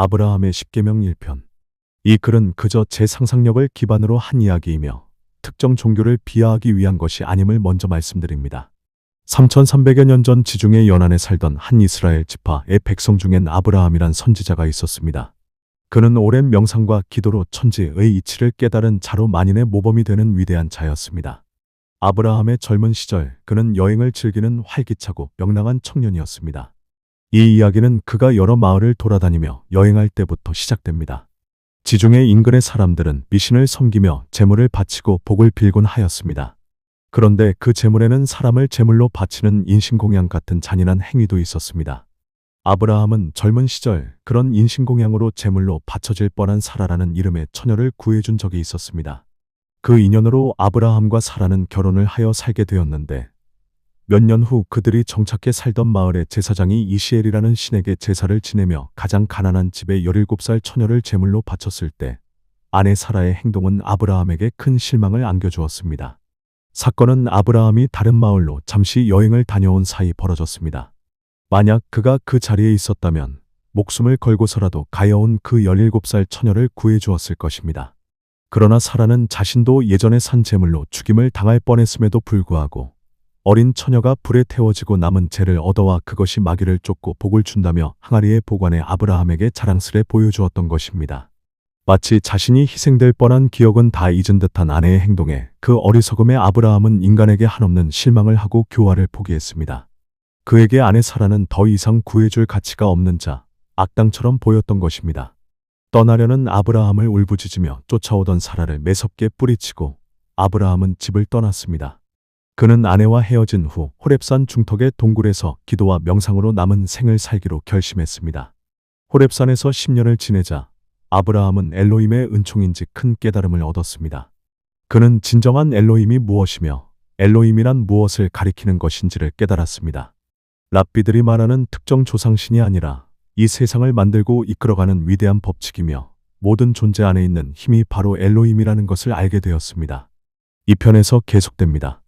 아브라함의 십계명 1편. 이 글은 그저 제 상상력을 기반으로 한 이야기이며 특정 종교를 비하하기 위한 것이 아님을 먼저 말씀드립니다. 3300여 년 전 지중해 연안에 살던 한 이스라엘 지파의 백성 중엔 아브라함이란 선지자가 있었습니다. 그는 오랜 명상과 기도로 천지의 이치를 깨달은 자로 만인의 모범이 되는 위대한 자였습니다. 아브라함의 젊은 시절 그는 여행을 즐기는 활기차고 명랑한 청년이었습니다. 이 이야기는 그가 여러 마을을 돌아다니며 여행할 때부터 시작됩니다. 지중해 인근의 사람들은 미신을 섬기며 재물을 바치고 복을 빌곤 하였습니다. 그런데 그 재물에는 사람을 제물로 바치는 인신공양 같은 잔인한 행위도 있었습니다. 아브라함은 젊은 시절 그런 인신공양으로 제물로 바쳐질 뻔한 사라라는 이름의 처녀를 구해준 적이 있었습니다. 그 인연으로 아브라함과 사라는 결혼을 하여 살게 되었는데 몇 년 후 그들이 정착해 살던 마을의 제사장이 이시엘이라는 신에게 제사를 지내며 가장 가난한 집의 17살 처녀를 제물로 바쳤을 때 아내 사라의 행동은 아브라함에게 큰 실망을 안겨주었습니다. 사건은 아브라함이 다른 마을로 잠시 여행을 다녀온 사이 벌어졌습니다. 만약 그가 그 자리에 있었다면 목숨을 걸고서라도 가여운 그 17살 처녀를 구해주었을 것입니다. 그러나 사라는 자신도 예전에 산 재물로 죽임을 당할 뻔했음에도 불구하고 어린 처녀가 불에 태워지고 남은 재를 얻어와 그것이 마귀를 쫓고 복을 준다며 항아리에 보관해 아브라함에게 자랑스레 보여주었던 것입니다. 마치 자신이 희생될 뻔한 기억은 다 잊은 듯한 아내의 행동에 그 어리석음에 아브라함은 인간에게 한없는 실망을 하고 교화를 포기했습니다. 그에게 아내 사라는 더 이상 구해줄 가치가 없는 자, 악당처럼 보였던 것입니다. 떠나려는 아브라함을 울부짖으며 쫓아오던 사라를 매섭게 뿌리치고 아브라함은 집을 떠났습니다. 그는 아내와 헤어진 후 호렙산 중턱의 동굴에서 기도와 명상으로 남은 생을 살기로 결심했습니다. 호렙산에서 10년을 지내자 아브라함은 엘로힘의 은총인지 큰 깨달음을 얻었습니다. 그는 진정한 엘로힘이 무엇이며 엘로힘이란 무엇을 가리키는 것인지를 깨달았습니다. 랍비들이 말하는 특정 조상신이 아니라 이 세상을 만들고 이끌어가는 위대한 법칙이며 모든 존재 안에 있는 힘이 바로 엘로힘이라는 것을 알게 되었습니다. 이 편에서 계속됩니다.